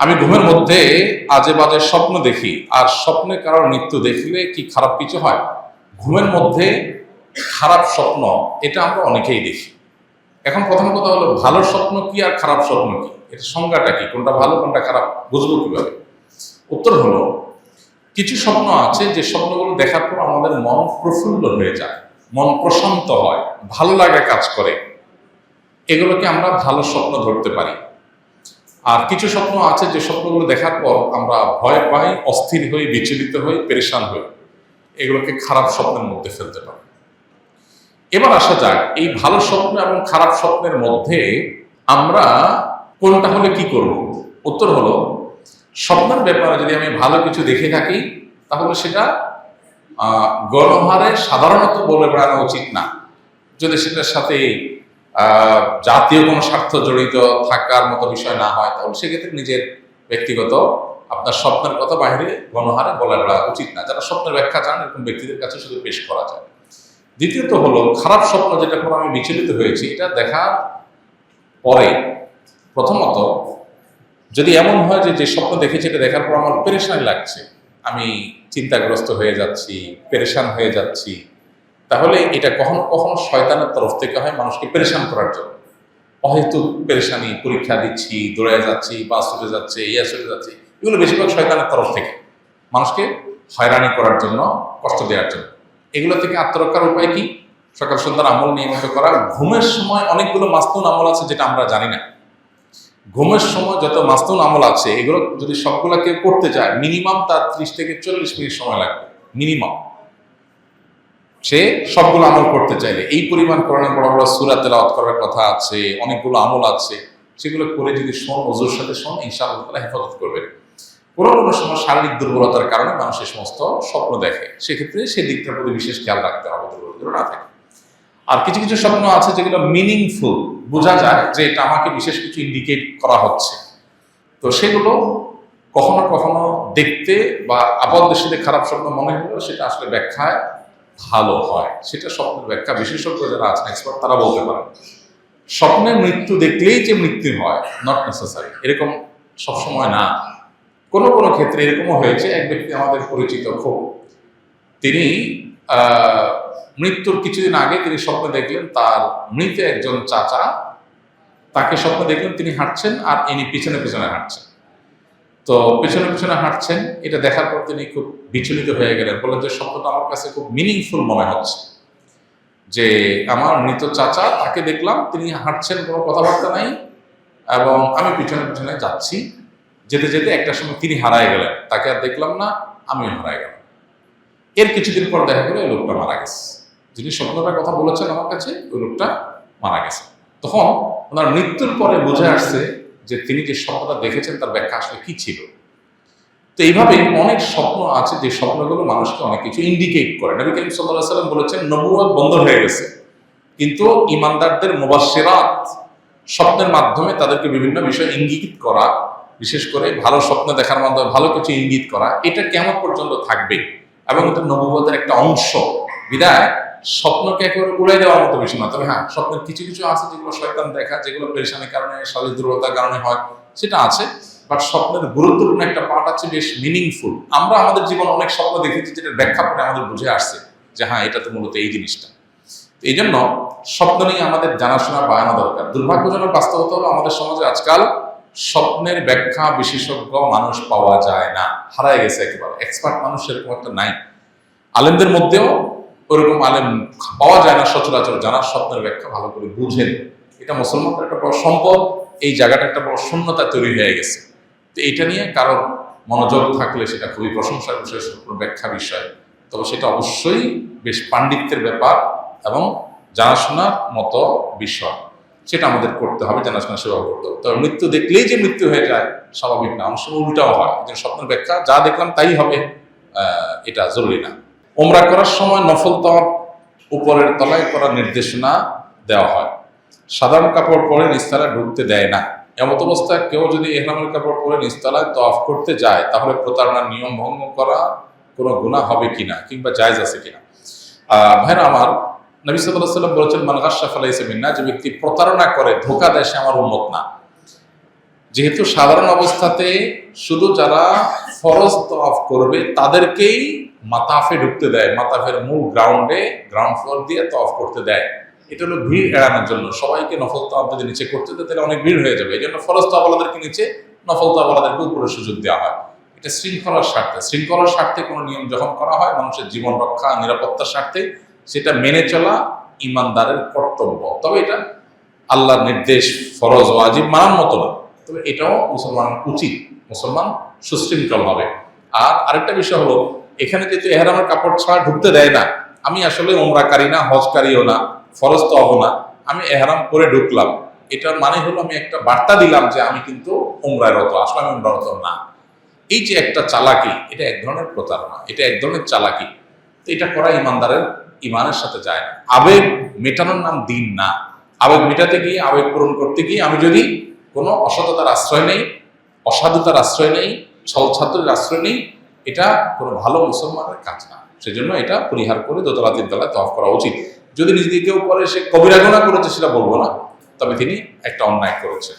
আমি ঘুমের মধ্যে আজে বাজে স্বপ্ন দেখি, আর স্বপ্নে কারোর মৃত্যু দেখলে কি খারাপ কিছু হয়? ঘুমের মধ্যে খারাপ স্বপ্ন, এটা আমরা অনেকেই দেখি। এখন প্রথম কথা হলো, ভালো স্বপ্ন কি আর খারাপ স্বপ্ন কি? এটা সংজ্ঞাটা কি? কোনটা ভালো, কোনটা খারাপ? বুঝব কীভাবে? উত্তর হলো, কিছু স্বপ্ন আছে যে স্বপ্নগুলো দেখার পর আমাদের মন প্রফুল্ল হয়ে যায়, মন প্রশান্ত হয়, ভালো লাগা কাজ করে। এগুলোকে আমরা ভালো স্বপ্ন ধরতে পারি। আর কিছু স্বপ্ন আছে, যে স্বপ্নগুলো দেখার পর আমরা ভয় পাই, অস্থির হই, বিচলিত হই, পেরেশান হই। এগুলোকে খারাপ স্বপ্নের মধ্যে ফেলতে পারি। এবার আসা যাক, এই ভালো স্বপ্ন এবং খারাপ স্বপ্নের মধ্যে আমরা কোনটা হলে কি করব? উত্তর হলো, স্বপ্নের ব্যাপারে যদি আমি ভালো কিছু দেখে থাকি, তাহলে সেটা গণহারে সাধারণত বলে বেড়ানো উচিত না। যদি সেটার সাথে জাতীয় কোনো স্বার্থ জড়িত থাকার মতো বিষয় না হয়, তাহলে সেক্ষেত্রে নিজের ব্যক্তিগত আপনার স্বপ্নের কথা বাইরে গণহারে বলে উচিত না। যারা স্বপ্নের ব্যাখ্যা চান, এরকম ব্যক্তিদের কাছে শুধু পেশ করা যায়। দ্বিতীয়ত হলো, খারাপ স্বপ্ন যেটা করে আমি বিচলিত হয়েছি, এটা দেখার পরে প্রথমত, যদি এমন হয় যে যে স্বপ্ন দেখেছি, এটা দেখার পর আমার পেরেশান লাগছে, আমি চিন্তাগ্রস্ত হয়ে যাচ্ছি, পেরেশান হয়ে যাচ্ছি তাহলে এটা কখনো কখনো শয়তানের তরফ থেকে হয় মানুষকে পেরেশান করার জন্য। অহেতুক পেরেশানি, পরীক্ষা দিচ্ছি দৌড়ে যাচ্ছি, বাস চলে যাচ্ছে ইয়া চলে যাচ্ছে, এগুলো বেশিরভাগ শয়তানের তরফ থেকে। মানুষকে হয়রানি করার জন্য, কষ্ট দেওয়ার জন্য। এগুলো থেকে আত্মরক্ষার উপায় কি? সকাল সন্ধ্যার আমল নিয়মিত করা। ঘুমের সময় অনেকগুলো মাস্তুন আমল আছে যেটা আমরা জানি না। ঘুমের সময় যত মাস্তুন আমল আছে, এগুলো যদি সবগুলা কেউ করতে চায় মিনিমাম তার ত্রিশ থেকে চল্লিশ মিনিট সময় লাগবে। মিনিমাম। সে সবগুলো আমল করতে চাইলে। এই পরিমাণ কোরআনে বড় বড় সুরা তেলাওয়াত করার কথা আছে, অনেকগুলো আমল আছে। সেগুলো করে যদি শোন ওজোর সাথে শোন, ইনশাআল্লাহ হেফাজত করবে। কোনো কোনো সময় শারীরিক দুর্বলতার কারণে মানুষ এই সমস্ত স্বপ্ন দেখে। সেক্ষেত্রে সেই দিকটার প্রতি বিশেষ খেয়াল রাখতে হবে দুর্বলতা না থাকে। আর কিছু কিছু স্বপ্ন আছে যেগুলো মিনিংফুল বোঝা যায় যে এটা আমাকে বিশেষ কিছু ইন্ডিকেট করা হচ্ছে। তো সেগুলো কখনো কখনো দেখতে বা আপাত দৃষ্টিতে খারাপ স্বপ্ন মনে হলেও সেটা আসলে ব্যাখ্যায় ভালো হয়। সেটা স্বপ্নের ব্যাখ্যা। বিশেষজ্ঞ যারা আছেন এক্সপার্ট তারা বলতে পারেন। স্বপ্নের মৃত্যু দেখলেই যে মৃত্যু হয় নট নেসেসারি এরকম সবসময় না। কোনো কোনো ক্ষেত্রে এরকমও হয়েছে, এক ব্যক্তি আমাদের পরিচিত খুব। তিনি মৃত্যুর কিছুদিন আগে তিনি স্বপ্ন দেখলেন, তার মৃত একজন চাচা, তাকে স্বপ্নে দেখলেন, তিনি হাঁটছেন আর ইনি পিছনে পিছনে হাঁটছেন। তো পিছনে পিছনে হাঁটছেন, এটা দেখার পর তিনি খুব বিচলিত হয়ে গেলেন। বললেন যে, শব্দটা আমার কাছে খুব মিনিংফুল মনে হচ্ছে। যে, আমার মৃত চাচা, তাকে দেখলাম, তিনি হাঁটছেন, কোনো কথাবার্তা নাই, এবং আমি পিছনে পিছনে যাচ্ছি। যেতে যেতে একটা সময় তিনি হারায় গেলেন। তাকে আর দেখলাম না, আমিও হারায় গেলাম। এর কিছুদিন পর দেখা গেলো ওই লোকটা মারা গেছে। যিনি স্বপ্নটার কথা বলেছেন আমার কাছে, ওই লোকটা মারা গেছে। তখন ওনার মৃত্যুর পরে বুঝে আসছে যে তিনি যে স্বপ্নটা দেখেছেন, তার ব্যাখ্যা আসলে কি ছিল? তো এইভাবে অনেক স্বপ্ন আছে, যে স্বপ্নগুলো মানুষকে অনেক কিছু ইন্ডিকেট করে। নবী করিম সাল্লাহ সাল্লাম বলেছেন নবুয়াদ বন্ধ হয়ে গেছে। কিন্তু ইমানদারদের মুবাসসিরাত, স্বপ্নের মাধ্যমে তাদেরকে বিভিন্ন বিষয় ইঙ্গিত করা, বিশেষ করে ভালো স্বপ্ন দেখার মাধ্যমে ভালো কিছু ইঙ্গিত করা, এটা কেমন পর্যন্ত থাকবে? এবং এটা নবুয়াদের একটা অংশ। বিদায়। স্বপ্নকে একেবারে উড়াই দেওয়ার মতো বিষয় না। তবে হ্যাঁ স্বপ্নের কিছু কিছু আছে যেগুলো শয়তান দেখা যেগুলো পেরেশানির কারণে শারীরিক দুর্বলতার কারণে হয়, সেটা আছে। বাট স্বপ্নের গুরুত্বপূর্ণ একটা পার্ট আছে বেশ মিনিংফুল আমরা আমাদের জীবনে অনেক স্বপ্ন দেখেছি যেটা ব্যাখ্যা করে আমাদের বুঝে আসছে যে হ্যাঁ এটা তো মূলত এই জিনিসটা। এই জন্য স্বপ্ন নিয়ে আমাদের জানাশোনা বাড়ানো দরকার। দুর্ভাগ্যজনক বাস্তবতা হলো আমাদের সমাজে আজকাল স্বপ্নের ব্যাখ্যা বিশেষজ্ঞ মানুষ পাওয়া যায় না। হারায় গেছে একেবারে। এক্সপার্ট মানুষ সেরকম একটা নাই। আলেমদের মধ্যেও ওরকম আলেম পাওয়া যায় না সচরাচর, জানার স্বপ্নের ব্যাখ্যা ভালো করে বুঝেন এটা মুসলমানদের একটা বড় সম্পদ, এই জায়গাটা একটা বড় শূন্যতা তৈরি হয়ে গেছে। তো এটা নিয়ে কারোর মনোযোগ থাকলে সেটা খুবই প্রশংসার বিষয় ব্যাখ্যা বিষয়। তবে সেটা অবশ্যই বেশ পাণ্ডিত্যের ব্যাপার এবং জানাশোনার মতো বিষয়। সেটা আমাদের করতে হবে জানাশোনা সেবা করতে হবে। তবে মৃত্যু দেখলেই যে মৃত্যু হয়ে যায়, স্বাভাবিক না। সময় উল্টাও হয়। স্বপ্নের ব্যাখ্যা, যা দেখলাম তাই হবে এটা জরুরি না। ওমরা করার সময় নফল তপ উপরের তলায় করার নির্দেশনা দেওয়া হয়। সাধারণ কাপড় পরে নিস্তালায় ঢুকতে দেয় না। এমত অবস্থায় কেউ যদি এহরামের কাপড় পরে নিস্তালায় তফ করতে যায়, তাহলে প্রতারণার নিয়ম ভঙ্গ করা কোনো গুণা হবে কিনা কিংবা জায়জ আছে কিনা? ভাইরা আমার, নবী সাল্লাহ সাল্লাম বলেছেন আলাইসে মিন্না যে ব্যক্তি প্রতারণা করে, ধোকা দেয় সে আমার উন্মত না। যেহেতু সাধারণ অবস্থাতে শুধু যারা ফরজ তফ করবে, তাদেরকেই মাতাফে ঢুকতে দেয়, মাতাফের মূল গ্রাউন্ডে গ্রাউন্ড ফ্লোর দিয়ে তফ করতে দেয়। এটা হলো ভিড় এড়ানোর জন্য। সবাইকে নফল তফ যদি নিচে করতে দেয়, তাহলে অনেক ভিড় হয়ে যাবে। এই জন্য ফরজ তফওয়ালাদেরকে নিচে, নফল তফওয়ালাদেরকে উপরে সুযোগ দেওয়া হয়। এটা শৃঙ্খলার স্বার্থে। শৃঙ্খলার স্বার্থে কোনো নিয়ম যখন করা হয়, মানুষের জীবন রক্ষা, নিরাপত্তার স্বার্থে সেটা মেনে চলা ইমানদারের কর্তব্য। তবে এটা আল্লাহর নির্দেশ ফরজ, ওয়াজিব মানার মতো না। তবে এটাও মুসলমান উচিত, মুসলমান সুশৃঙ্খল হবে। আর আরেকটা বিষয় হলো, এখানে যেহেতু এহারামের কাপড় ছাড়া ঢুকতে দেয় না, আমি আসলে ওমরাকারী না হজকারীও না, ফরজ তো হব না, আমি এহারাম করে ঢুকলাম। এটার মানে হলো আমি একটা বার্তা দিলাম যে আমি কিন্তু উমরায় রত, আসলে আমি উমরা রত না। এই যে একটা চালাকি, এটা এক ধরনের প্রতারণা, এটা এক ধরনের চালাকি। তো এটা করা ইমানদারের ইমানের সাথে যায় না। আবেগ মেটানোর নাম দিন না। আবেগ মেটাতে গিয়ে, আবেগ পূরণ করতে গিয়ে আমি যদি কোনো অসততার আশ্রয় নেই, অসাধুতার আশ্রয় নেই ছাত্রের আশ্রয় নেই, এটা কোনো ভালো মুসলমানের কাজ না। সেজন্য এটা পরিহার করে দোতলা তিনতলায় তফ করা উচিত। যদি নিজ কেউ করে, সে কবিরাগনা করেছে, সেটা বলব না। তবে তিনি একটা অন্যায় করেছে